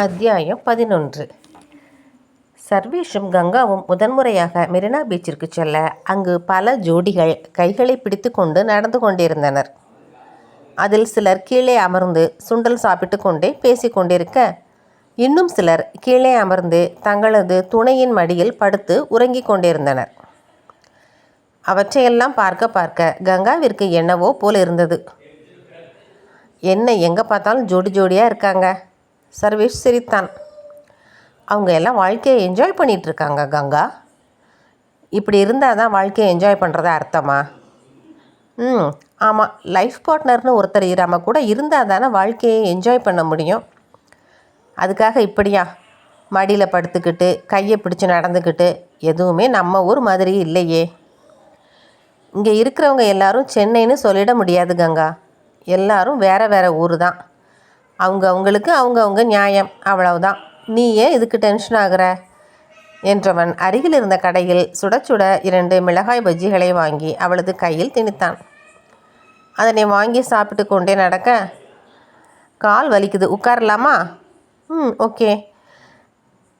அத்தியாயம் பதினொன்று. சர்வேஷும் கங்காவும் முதன்முறையாக மெரினா பீச்சிற்கு செல்ல அங்கு பல ஜோடிகள் கைகளை பிடித்து கொண்டு நடந்து கொண்டிருந்தனர். அதில் சிலர் கீழே அமர்ந்து சுண்டல் சாப்பிட்டு கொண்டே பேசிக் கொண்டிருக்க இன்னும் சிலர் கீழே அமர்ந்து தங்களது துணையின் மடியில் படுத்து உறங்கிக் கொண்டிருந்தனர். அவற்றையெல்லாம் பார்க்க பார்க்க கங்காவிற்கு என்னவோ போல் இருந்தது என்ன எங்கே பார்த்தாலும் ஜோடி ஜோடியாக இருக்காங்க? சர்வேஷ் சிரித்தான் அவங்க எல்லாம் வாழ்க்கையை என்ஜாய் பண்ணிகிட்ருக்காங்க கங்கா. இப்படி இருந்தால் தான் வாழ்க்கையை என்ஜாய் பண்ணுறதா அர்த்தமா? ம் ஆமாம் லைஃப் பார்ட்னர்னு ஒருத்தர் இராமல் கூட இருந்தால் தானே வாழ்க்கையை என்ஜாய் பண்ண முடியும். அதுக்காக இப்படியா? மடியில் படுத்துக்கிட்டு கையை பிடிச்சி நடந்துக்கிட்டு எதுவுமே நம்ம ஊர் மாதிரி இல்லையே. இங்கே இருக்கிறவங்க எல்லாரும் சென்னைன்னு சொல்லிட முடியாது கங்கா. எல்லாரும் வேறு வேறு ஊர் தான். அவங்க அவங்களுக்கு அவங்க அவங்க நியாயம். அவ்வளவுதான். நீ ஏன் இதுக்கு டென்ஷன் ஆகுற? என்றவன் அருகில் இருந்த கடையில் சுட சுட இரண்டு மிளகாய் பஜ்ஜிகளை வாங்கி அவளது கையில் திணித்தான். அதனை வாங்கி சாப்பிட்டு கொண்டே நடக்க கால் வலிக்குது. உட்காரலாமா? ம் ஓகே.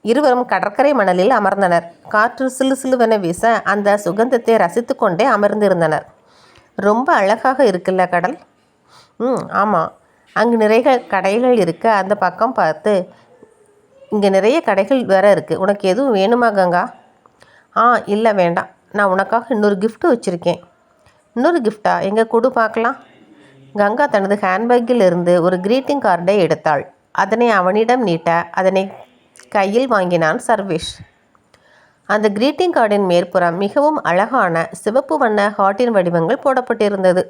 இருவரும் கடற்கரை மணலில் அமர்ந்தனர். காற்று சிலு சிலுவென வீச அந்த சுகந்தத்தை ரசித்து கொண்டே அமர்ந்திருந்தனர். ரொம்ப அழகாக இருக்குல்ல கடல்? ம் ஆமாம் அங்கு நிறைய கடைகள் இருக்க. அந்த பக்கம் பார்த்து இங்கே நிறைய கடைகள் வேறு இருக்குது உனக்கு எதுவும் வேணுமா கங்கா? ஆ இல்லை வேண்டாம். நான் உனக்காக இன்னொரு கிஃப்ட் வச்சுருக்கேன். இன்னொரு கிஃப்டா எங்கே கொடு பார்க்கலாம். கங்கா தனது ஹேண்ட்பேக்கில் இருந்து ஒரு கிரீட்டிங் கார்டை எடுத்தாள். அதனை அவனிடம் நீட்ட அதனை கையில் வாங்கினான் சர்வேஷ். அந்த கிரீட்டிங் கார்டின் மேற்புறம் மிகவும் அழகான சிவப்பு வண்ண ஹார்ட்டின் வடிவங்கள் போடப்பட்டிருந்தது.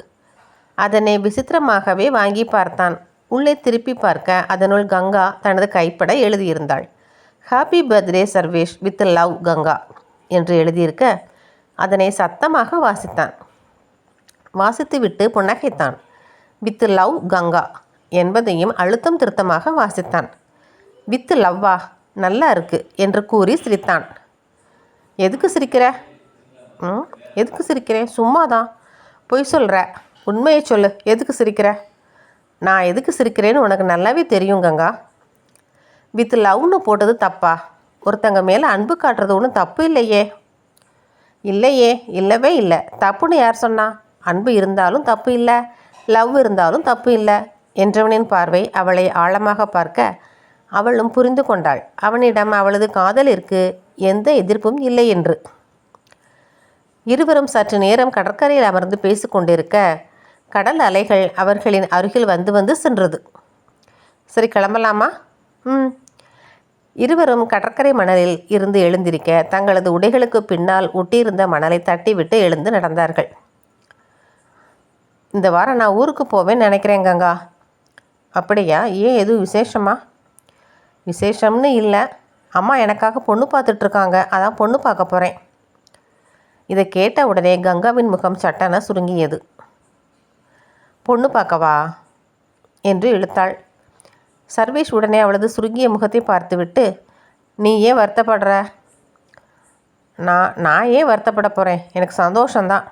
அதனை விசித்திரமாகவே வாங்கி பார்த்தான். உள்ளே திருப்பி பார்க்க அதனுள் கங்கா தனது கைப்பட எழுதியிருந்தாள். Happy birthday Sarvesh with love Ganga என்று எழுதியிருக்க அதனை சத்தமாக வாசித்தான். வாசித்துவிட்டு புன்னகைத்தான். வித் லவ் கங்கா என்பதையும் அழுத்தம் திருத்தமாக வாசித்தான். வித் லவ்வா நல்லா இருக்கு என்று கூறி சிரித்தான். எதுக்கு சிரிக்கிற? ம்? எதுக்கு சிரிக்கிறேன் சும்மா தான் பொய் சொல்கிற உண்மையை சொல்லு. எதுக்கு சிரிக்கிற? நான் எதுக்கு சிரிக்கிறேன்னு உனக்கு நல்லாவே தெரியும் கங்கா. வித் லவ்னு போட்டது தப்பா? ஒருத்தங்க மேலே அன்பு காட்டுறது ஒன்றும் தப்பு இல்லையே. இல்லையே இல்லவே இல்லை. தப்புன்னு யார் சொன்னா? அன்பு இருந்தாலும் தப்பு இல்லை. லவ் இருந்தாலும் தப்பு இல்லை. என்றவனின் பார்வை அவளை ஆழமாக பார்க்க அவளும் புரிந்து கொண்டாள். அவனிடம் அவளது காதலிற்கு எந்த எதிர்ப்பும் இல்லை என்று. இருவரும் சற்று நேரம் கடற்கரையில் அமர்ந்து பேசிக்கொண்டிருக்க கடல் அலைகள் அவர்களின் அருகில் வந்து வந்து சென்றது. சரி கிளம்பலாமா? ம். இருவரும் கடற்கரை மணலில் இருந்து எழுந்திருக்க தங்களது உடைகளுக்கு பின்னால் ஒட்டியிருந்த மணலை தட்டிவிட்டு எழுந்து நடந்தார்கள். இந்த வாரம் நான் ஊருக்கு போவேன்னு நினைக்கிறேன் கங்கா. அப்படியா? ஏன்? எதுவும் விசேஷமா? விசேஷம்னு இல்லை. அம்மா எனக்காக பொண்ணு பார்த்துட்ருக்காங்க அதான் பொண்ணு பார்க்க போகிறேன் இதை கேட்ட உடனே கங்காவின் முகம் சட்டன சுருங்கியது. பொண்ணு பார்க்கவா? என்று இழுத்தாள். சர்வேஷ் உடனே அவளது சுருங்கிய முகத்தை பார்த்துவிட்டு நீ ஏன் வருத்தப்படுற? நான் நான் ஏன் வருத்தப்பட போகிறேன் எனக்கு சந்தோஷந்தான்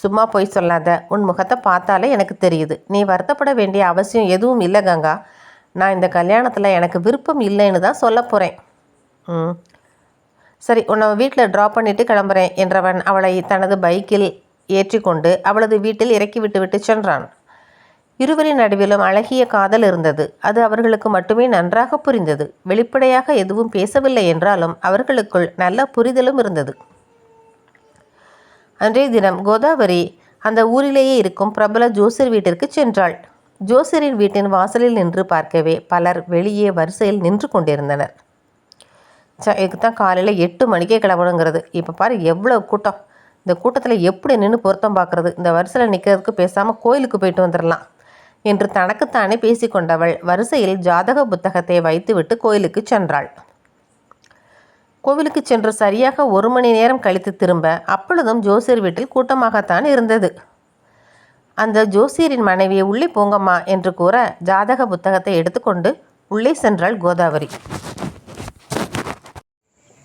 சும்மா போய் சொல்லாத. உன் முகத்தை பார்த்தாலே எனக்கு தெரியுது. நீ வருத்தப்பட வேண்டிய அவசியம் எதுவும் இல்லை கங்கா. நான் இந்த கல்யாணத்தில் எனக்கு விருப்பம் இல்லைன்னு தான் சொல்ல போகிறேன் ம். சரி உன்னை வீட்டில் ட்ராப் பண்ணிவிட்டு கிளம்புறேன் என்றவன் அவளை தனது பைக்கில் ஏற்றிக்கொண்டு அவளது வீட்டில் இறக்கி சென்றான். இருவரின் நடுவிலும் அழகிய காதல் இருந்தது. அது அவர்களுக்கு மட்டுமே நன்றாக புரிந்தது. வெளிப்படையாக எதுவும் பேசவில்லை என்றாலும் அவர்களுக்குள் நல்ல புரிதலும் இருந்தது. அன்றைய தினம் கோதாவரி அந்த ஊரிலேயே இருக்கும் பிரபல ஜோசியர் வீட்டிற்கு சென்றாள். ஜோசியரின் வீட்டின் வாசலில் நின்று பார்க்கவே பலர் வெளியே வரிசையில் நின்று கொண்டிருந்தனர். ச இதுக்கு தான் காலையில் எட்டு மணிக்கே கிளம்பணுங்கிறது. இப்போ பாரு எவ்வளோ கூட்டம். இந்த கூட்டத்தில் எப்படி நின்று பொருத்தம் பார்க்குறது இந்த வரிசையில் நிற்கிறதுக்கு பேசாமல் கோயிலுக்கு போயிட்டு வந்துடலாம் என்று தனக்குத்தானே பேசிக்கொண்டவள் வரிசையில் ஜாதக புத்தகத்தை வைத்துவிட்டு கோயிலுக்கு சென்றாள். கோவிலுக்கு சென்று சரியாக ஒரு மணி நேரம் கழித்து திரும்ப அப்பொழுதும் ஜோசியர் வீட்டில் கூட்டமாகத்தான் இருந்தது. அந்த ஜோசியரின் மனைவியை உள்ளே போங்கம்மா என்று கூற ஜாதக புத்தகத்தை எடுத்துக்கொண்டு உள்ளே சென்றாள் கோதாவரி.